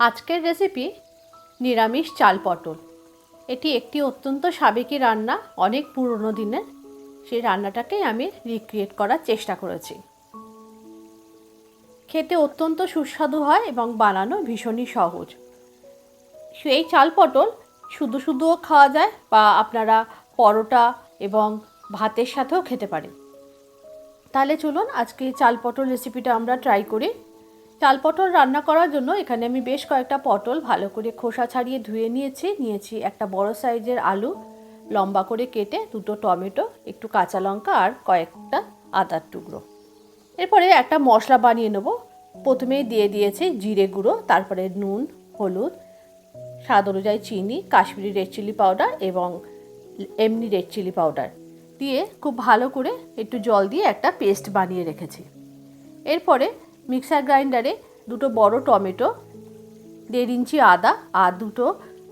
আজকের রেসিপি নিরামিষ চাল পটল। এটি একটি অত্যন্ত সাবেকি রান্না, অনেক পুরনো দিনের সেই রান্নাটাকেই আমি রিক্রিয়েট করার চেষ্টা করেছি। খেতে অত্যন্ত সুস্বাদু হয় এবং বানানো ভীষণই সহজ। এই চাল পটল শুধু শুধুও খাওয়া যায় বা আপনারা পরোটা এবং ভাতের সাথেও খেতে পারেন। তাহলে চলুন আজকে চাল পটল রেসিপিটা আমরা ট্রাই করি। চাল পটল রান্না করার জন্য এখানে আমি বেশ কয়েকটা পটল ভালো করে খোসা ছাড়িয়ে ধুয়ে নিয়েছি। নিয়েছি একটা বড় সাইজের আলু, লম্বা করে কেটে দুটো টমেটো, একটু কাঁচা লঙ্কা আর কয়েকটা আদার টুকরো। এরপরে একটা মশলা বানিয়ে নেব। প্রথমেই দিয়ে দিয়েছি জিরে গুঁড়ো, তারপরে নুন, হলুদ, স্বাদ অনুযায়ী চিনি, কাশ্মীরি রেড চিলি পাউডার এবং এমনি রেড চিলি পাউডার দিয়ে খুব ভালো করে একটু জল দিয়ে একটা পেস্ট বানিয়ে রেখেছি। এরপরে মিক্সার গ্রাইন্ডারে দুটো বড় টমেটো, দেড় ইঞ্চি আদা আর দুটো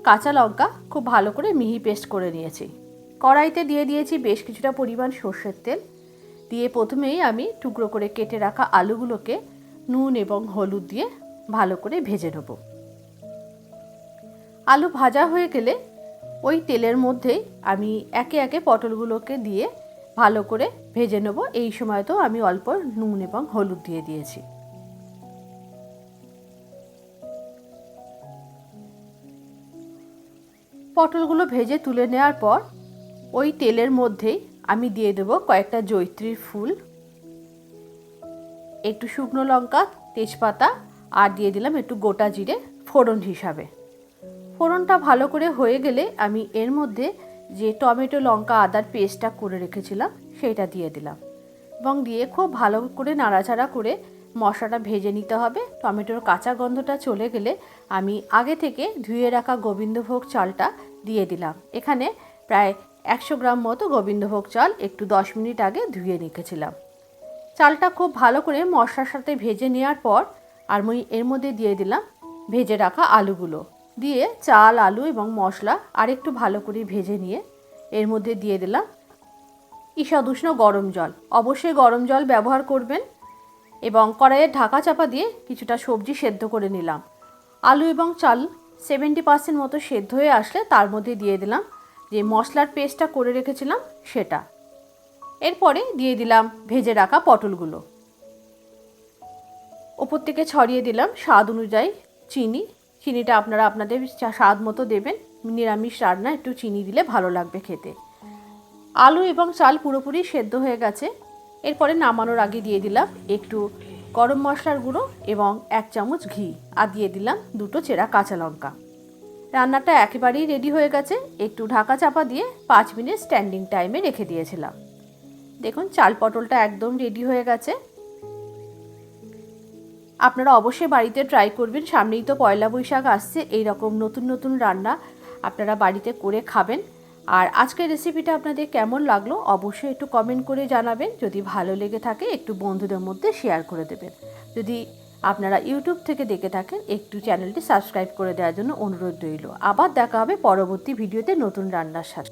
কাঁচা লঙ্কা খুব ভালো করে মিহি পেস্ট করে নিয়েছি। কড়াইতে দিয়ে দিয়েছি বেশ কিছুটা পরিমাণ সর্ষের তেল। দিয়ে প্রথমেই আমি টুকরো করে কেটে রাখা আলুগুলোকে নুন এবং হলুদ দিয়ে ভালো করে ভেজে নেব। আলু ভাজা হয়ে গেলে ওই তেলের মধ্যেই আমি একে একে পটলগুলোকে দিয়ে ভালো করে ভেজে নেব। এই সময় তো আমি অল্প নুন এবং হলুদ দিয়ে দিয়েছি। পটলগুলো ভেজে তুলে নেওয়ার পর ওই তেলের মধ্যেই আমি দিয়ে দেবো কয়েকটা জৈত্রীর ফুল। একটু শুকনো লঙ্কা, তেজপাতা, আর দিয়ে দিলাম একটু গোটা জিরে ফোড়ন হিসাবে। ফোড়নটা ভালো করে হয়ে গেলে আমি এর মধ্যে যে টমেটো, লঙ্কা, আদার পেস্টটা করে রেখেছিলাম সেইটা দিয়ে দিলাম। এবং দিয়ে খুব ভালো করে নাড়াচাড়া করে মশলাটা ভেজে নিতে হবে। টমেটোর কাঁচা গন্ধটা চলে গেলে আমি আগে থেকে ধুয়ে রাখা গোবিন্দভোগ চালটা দিয়ে দিলাম। এখানে প্রায় একশো গ্রাম মতো গোবিন্দভোগ চাল একটু দশ মিনিট আগে ধুয়ে রেখেছিলাম। চালটা খুব ভালো করে মশলার সাথে ভেজে নেওয়ার পর আর আমি এর মধ্যে দিয়ে দিলাম ভেজে রাখা আলুগুলো। দিয়ে চাল, আলু এবং মশলা আর একটু ভালো করে ভেজে নিয়ে এর মধ্যে দিয়ে দিলাম ঈষাদুষ্ণ গরম জল। অবশ্যই গরম জল ব্যবহার করবেন। এবং কড়াইয়ে ঢাকা চাপা দিয়ে কিছুটা সবজি সেদ্ধ করে নিলাম। আলু এবং চাল সেভেন্টি পার্সেন্ট মতো সেদ্ধ হয়ে আসলে তার মধ্যে দিয়ে দিলাম। যে মশলার পেস্টটা করে রেখেছিলাম সেটা। এরপরে দিয়ে দিলাম ভেজে রাখা পটলগুলো। ওপর থেকে ছড়িয়ে দিলাম স্বাদ অনুযায়ী চিনি। চিনিটা আপনারা আপনাদের স্বাদ মতো দেবেন। নিরামিষ রান্না একটু চিনি দিলে ভালো লাগবে খেতে। আলু এবং চাল পুরোপুরি সেদ্ধ হয়ে গেছে। এরপরে নামানোর আগে দিয়ে দিলাম একটু গরম মশলার গুঁড়ো এবং এক চামচ ঘি আর দিয়ে দিলাম দুটো চেরা কাঁচা লঙ্কা। রান্নাটা একেবারেই রেডি হয়ে গেছে। একটু ঢাকা চাপা দিয়ে পাঁচ মিনিট স্ট্যান্ডিং টাইমে রেখে দিয়েছিলাম। দেখুন, চাল পটলটা একদম রেডি হয়ে গেছে। আপনারা অবশ্যই বাড়িতে ট্রাই করবেন। সামনেই তো পয়লা বৈশাখ আসছে এই রকম নতুন নতুন রান্না আপনারা বাড়িতে করে খাবেন। আর আজকের রেসিপিটা আপনাদের কেমন লাগল অবশ্যই একটু কমেন্ট করে জানাবেন। যদি ভালো লেগে থাকে, একটু বন্ধুদের মধ্যে শেয়ার করে দেবেন। যদি আপনারা ইউটিউব থেকে দেখে থাকেন, একটু চ্যানেলটি সাবস্ক্রাইব করে দেওয়ার জন্য অনুরোধ রইল। আবার দেখা হবে পরবর্তী ভিডিওতে নতুন রান্নার সাথে।